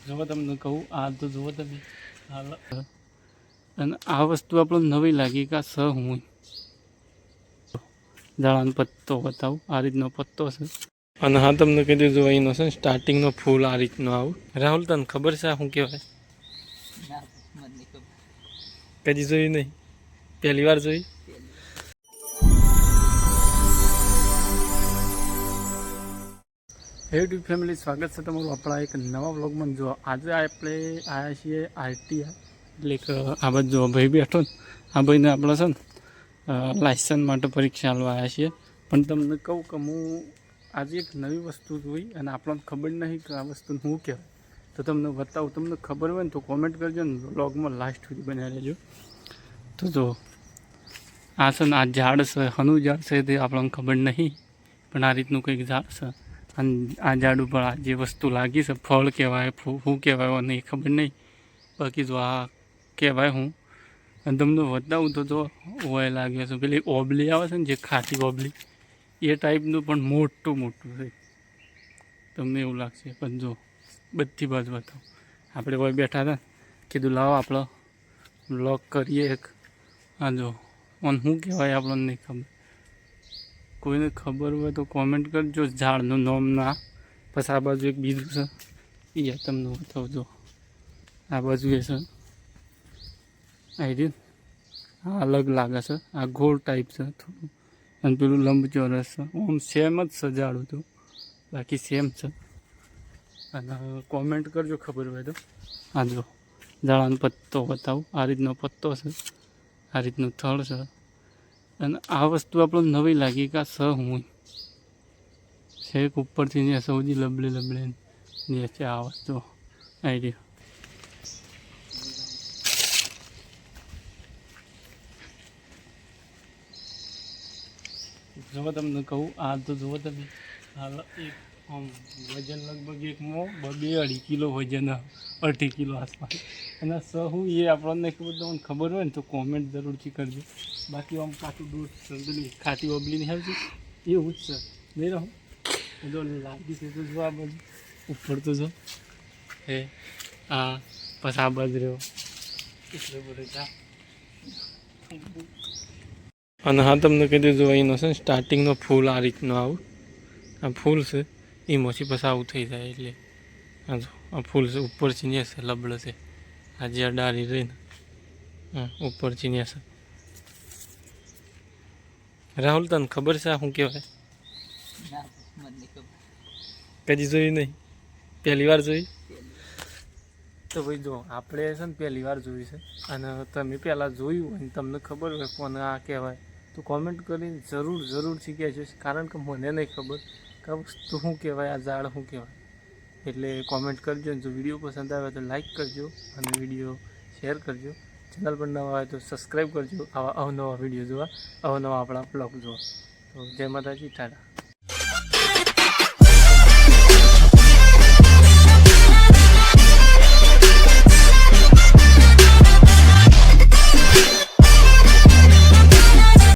જો તમને કહું આ તો જુઓ તમે. હાલ. અને આ વસ્તુ આપણને નવી લાગી કે આ સ હું દાણાનો પત્તો બતાવું આ રીતનો પત્તો છે. અને હા તમને કહી દીધું અહીંનો છે ને સ્ટાર્ટિંગનો ફૂલ આ રીતનો આવું. રાહુલ તને ખબર છે શું કહેવાય? કદી જોયું નહીં? પહેલી વાર જોઈ યુટ્યુબ ફેમિલી સ્વાગત છે તમારું આપણા એક નવા વ્લોગમાં જો આજે આપણે આવ્યા છીએ આરટીઆઈ એટલે કે આ બાજુ જો ભાઈ બેઠો ને, આ ભાઈને આપણે છે ને લાયસન્સ માટે પરીક્ષા આપવા આવ્યા છીએ. પણ તમને કહું કે હું આજે એક નવી વસ્તુ જોઈ અને આપણને ખબર નહીં કે આ વસ્તુ શું કહેવાય. તો તમને બતાવું, તમને ખબર હોય ને તો કોમેન્ટ કરજો ને બ્લોગમાં લાસ્ટ સુધી બનાવી લેજો તો જો, આ છે ને, આ ઝાડ છે, હનું ઝાડ છે, તે આપણને ખબર નહીં, પણ આ રીતનું કંઈક ઝાડ છે. અને આ ઝાડ ઉપર આ જે વસ્તુ લાગી છે, ફળ કહેવાય શું કહેવાય, મને એ ખબર નહીં. બાકી જો આ કહેવાય હું. અને તમને બતાવું તો જો ઓય લાગે છે. પેલી ઓબલી આવે છે ને, જે ખાટી ઓબલી, એ ટાઈપનું પણ મોટું મોટું છે. તમને એવું લાગશે. પણ જો, બધી બાજુ બતાવું આપણે કોઈ બેઠા હતા કીધું લાવો આપણો. બ્લોક કરીએ એક. હા જો અને શું કહેવાય આપણને નહીં ખબર. કોઈને ખબર હોય તો કોમેન્ટ કરજો. ઝાડનું નામ ના. પછી આ બાજુ એક બીજું છે. એ તમને બતાવજો આ બાજુ એ છે. આ રીત આ અલગ લાગે છે. આ ગોળ ટાઈપ છે. થોડું. અને પેલું લંબચોરસ છે. આમ સેમ જ છે ઝાડું તો. બાકી સેમ છે. અને કોમેન્ટ કરજો ખબર હોય તો. આ જો. ઝાડાનો પત્તો બતાવું. આ રીતનો પત્તો છે. આ રીતનું થળ છે. અને આ વસ્તુ આપણને નવી લાગી કે આ સ હું. છેક ઉપરથી ને સૌથી લબલે લબલે જે છે આ વસ્તુ. આઈડિયો જો તમને કહું, આ તો જુઓ તમે. હાલ, એક. આમ વજન લગભગ એક મો બે અઢી કિલો વજન હ, અઢી કિલો આસપાસ. અને સહુ એ આપણને ખબર તમને ખબર હોય ને તો કોમેન્ટ જરૂરથી કરજો. બાકી આમ કાચું દૂધ સંદલી ખાટી ઓબલી નહીં એવું જ છે. નહીં રહો. જો લાગી છે તો જો આ બાજુ ઉપર તો જો. એ આ પછી આ બાજુ રહ્યો. એટલે બધું અને હા તમને કહી દીધું અહીંનો છે સ્ટાર્ટિંગનો ફૂલ આ રીતનો આવું. આ ફૂલ છે. એમાંથી પછી આવું થઈ જાય એટલે. આ જો, આ ફૂલ છે, ઉપરથી ને છે લબડ છે. આ જે ડાળી રહી ને, હા, ઉપરથી ને છે રાહુલ, તને ખબર છે શું કહેવાય? કદી જોયું નહીં? પહેલી વાર જોઈ તો ભાઈ જો, આપણે છે ને પહેલી વાર જોયું છે. અને તમે પહેલાં જોયું હોય ને, તમને ખબર હોય કોને આ કહેવાય. તો કોમેન્ટ કરીને જરૂર, જરૂરથી કહેજો. કારણ કે મને નહીં ખબર. કે વસ્તુ શું કહેવાય, આ ઝાડ શું કહેવાય? એટલે કોમેન્ટ કરજો ને જો વીડિયો પસંદ આવે તો લાઇક કરજો અને વીડિયો શેર કરજો. ચેનલ પર નવા હોય તો સબસ્ક્રાઈબ કરજો. આવા અવનવા વીડિયો જોવા, અવનવા આપણા બ્લોગ જોવા. તો જય માતાજી, ટાટા.